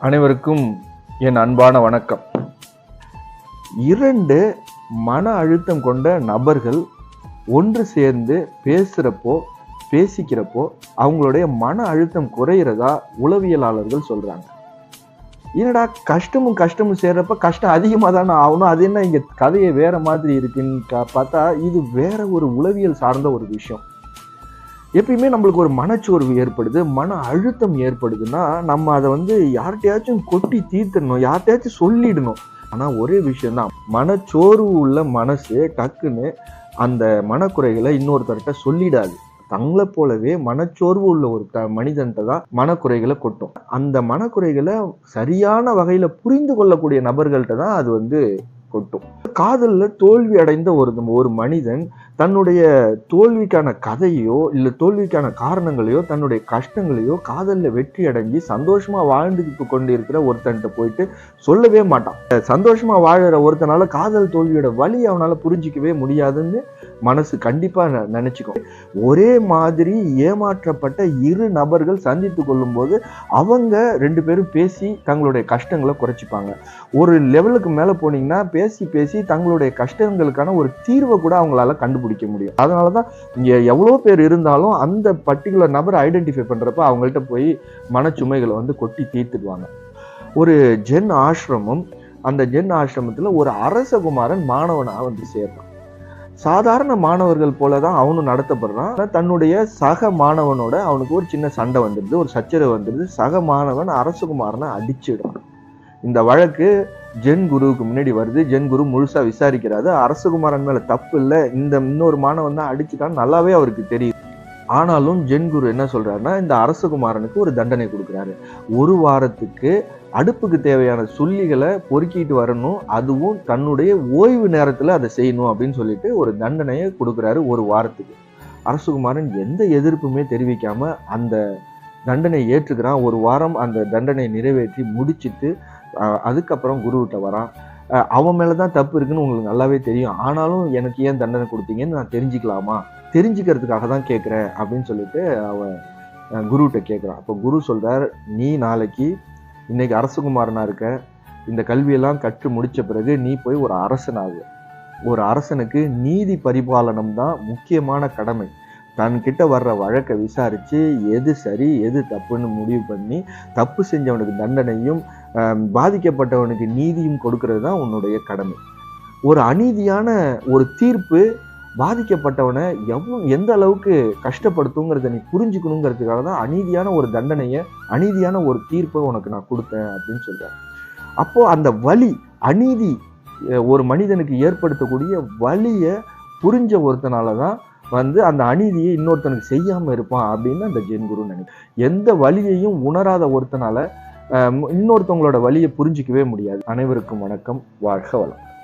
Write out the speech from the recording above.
அனைவருக்கும் என் அன்பான வணக்கம். இரண்டு மன அழுத்தம் கொண்ட நபர்கள் ஒன்று சேர்ந்து பேசுகிறப்போ பேசிக்கிறப்போ அவங்களுடைய மன அழுத்தம் குறையிறதா உளவியலாளர்கள் சொல்கிறாங்க என்னடா கஷ்டமும் கஷ்டமும் சேர்றப்ப கஷ்டம் அதிகமாக தானே ஆகணும்? அது என்ன இங்கே கதையை வேற மாதிரி இருக்குன்னு கா- பார்த்தா இது வேற ஒரு உளவியல் சார்ந்த ஒரு விஷயம். எப்பயுமே நம்மளுக்கு ஒரு மனச்சோர்வு ஏற்படுது மன அழுத்தம் ஏற்படுதுன்னா நம்ம அதை வந்து யார்கிட்டயாச்சும் கொட்டி தீர்த்தணும் யார்கிட்டயாச்சும் சொல்லிடணும். ஆனால் ஒரே விஷயம்தான். மனச்சோர்வு உள்ள மனசு டக்குன்னு அந்த மனக்குறைகளை இன்னொருத்தர்கிட்ட சொல்லிடாது. தங்களை போலவே மனச்சோர்வு உள்ள ஒரு த மனிதன்கிட்ட தான் மனக்குறைகளை கொட்டும். அந்த மனக்குறைகளை சரியான வகையில் புரிந்து கொள்ளக்கூடிய நபர்கள்ட்ட தான் அது வந்து கொட்டும் காதலில் தோல்வி அடைந்த ஒரு ஒரு மனிதன் தன்னுடைய தோல்விக்கான கதையோ இல்லை தோல்விக்கான காரணங்களையோ தன்னுடைய கஷ்டங்களையோ காதலில் வெற்றி அடைஞ்சு சந்தோஷமாக வாழ்ந்துட்டு கொண்டு இருக்கிற ஒருத்தன்ட்ட போயிட்டு சொல்லவே மாட்டான். சந்தோஷமாக வாழற ஒருத்தனால காதல் தோல்வியோட வழி அவனால் புரிஞ்சிக்கவே முடியாதுன்னு மனசு கண்டிப்பாக ந- ஒரே மாதிரி ஏமாற்றப்பட்ட இரு நபர்கள் சந்தித்து கொள்ளும்போது அவங்க ரெண்டு பேரும் பேசி தங்களுடைய கஷ்டங்களை குறைச்சிப்பாங்க. ஒரு லெவலுக்கு மேலே போனீங்கன்னா பேச பேசி பேசி தங்களுடைய கஷ்டங்களுக்கான ஒரு தீர்வை கூட அவங்களால கண்டுபிடிக்க முடியும். அதனால தான் இங்க எவ்வளோ பேர் இருந்தாலும் அந்த பர்டிகுலர் நபரை ஐடென்டிஃபை பண்றப்ப அவங்கள்ட்ட போய் மனச்சுமைகளை வந்து கொட்டி தீர்த்துடுவாங்க. ஒரு ஜென் ஆசிரமம் அந்த ஜென் ஆசிரமத்தில் ஒரு அரசகுமாரன் மாணவனாக வந்து சேர்றான். சாதாரண மாணவர்கள் போல தான் அவனும் நடத்தப்படுறான். தன்னுடைய சக மாணவனோட அவனுக்கு ஒரு சின்ன சண்டை வந்துடுது ஒரு சச்சரவு வந்துடுது. சக மாணவன் அரசகுமாரனை அடிச்சிடுறான். இந்த வழக்கு ஜென் குருவுக்கு முன்னாடி வருது. ஜென் குரு முழுசா விசாரிக்கிறாரு. அரசகுமாரன் மேல தப்பு இல்லை. இந்த இன்னொரு மாணவன் தான் அடிச்சுட்டான்னு நல்லாவே அவருக்கு தெரியுது ஆனாலும் ஜென் குரு என்ன சொல்றாருன்னா இந்த அரசகுமாரனுக்கு ஒரு தண்டனை கொடுக்குறாரு. ஒரு வாரத்துக்கு அடுப்புக்கு தேவையான சொல்லிகளை பொறுக்கிட்டு வரணும். அதுவும் தன்னுடைய ஓய்வு நேரத்தில் அதை செய்யணும் அப்படின்னு சொல்லிட்டு ஒரு தண்டனையை கொடுக்குறாரு ஒரு வாரத்துக்கு. அரசகுமாரன் எந்த எதிர்ப்புமே தெரிவிக்காம அந்த தண்டனை ஏற்றுக்கிறான். ஒரு வாரம் அந்த தண்டனை நிறைவேற்றி முடிச்சுட்டு அதுக்கப்புறம் குருவிட்ட வரான் அவன் மேலே தான் தப்பு இருக்குன்னு உங்களுக்கு நல்லாவே தெரியும். ஆனாலும் எனக்கு ஏன் தண்டனை கொடுத்தீங்கன்னு நான் தெரிஞ்சுக்கலாமா? தெரிஞ்சுக்கிறதுக்காக தான் கேட்குறேன் அப்படின்னு சொல்லிட்டு அவன் அஹ், குருகிட்ட கேட்குறான் அப்போ குரு சொல்கிறார் நீ நாளைக்கு இன்னைக்கு அரசகுமாரனா இருக்க. இந்த கல்வியெல்லாம் கற்று முடித்த பிறகு நீ போய் ஒரு அரசனாகு. ஒரு அரசனுக்கு நீதி பரிபாலனம் தான் முக்கியமான கடமை. தன்கிட்ட வர்ற வழக்கை விசாரித்து எது சரி எது தப்புன்னு முடிவு பண்ணி தப்பு செஞ்சவனுக்கு தண்டனையும் பாதிக்கப்பட்டவனுக்கு நீதியும் கொடுக்கறது தான் உன்னுடைய கடமை. ஒரு அநீதியான ஒரு தீர்ப்பு பாதிக்கப்பட்டவனை எவ்வளோ எந்த அளவுக்கு கஷ்டப்படுத்துங்கிறத நீ புரிஞ்சுக்கணுங்கிறதுக்காக தான் அநீதியான ஒரு தண்டனையை அநீதியான ஒரு தீர்ப்பை உனக்கு நான் கொடுத்தேன் அப்படின்னு சொல்கிறேன் அப்போது அந்த வலி அநீதி ஒரு மனிதனுக்கு ஏற்படுத்தக்கூடிய வலியை புரிஞ்ச ஒருத்தனால தான் வந்து அந்த அநீதியை இன்னொருத்தனுக்கு செய்யாமல் இருப்பான் அப்படின்னு அந்த ஜென்குரு நினைக்கிறேன். எந்த வலியையும் உணராத ஒருத்தனால இன்னொருத்தவங்களோட வழியை புரிஞ்சிக்கவே முடியாது. அனைவருக்கும் வணக்கம். வாழ்க வளம்.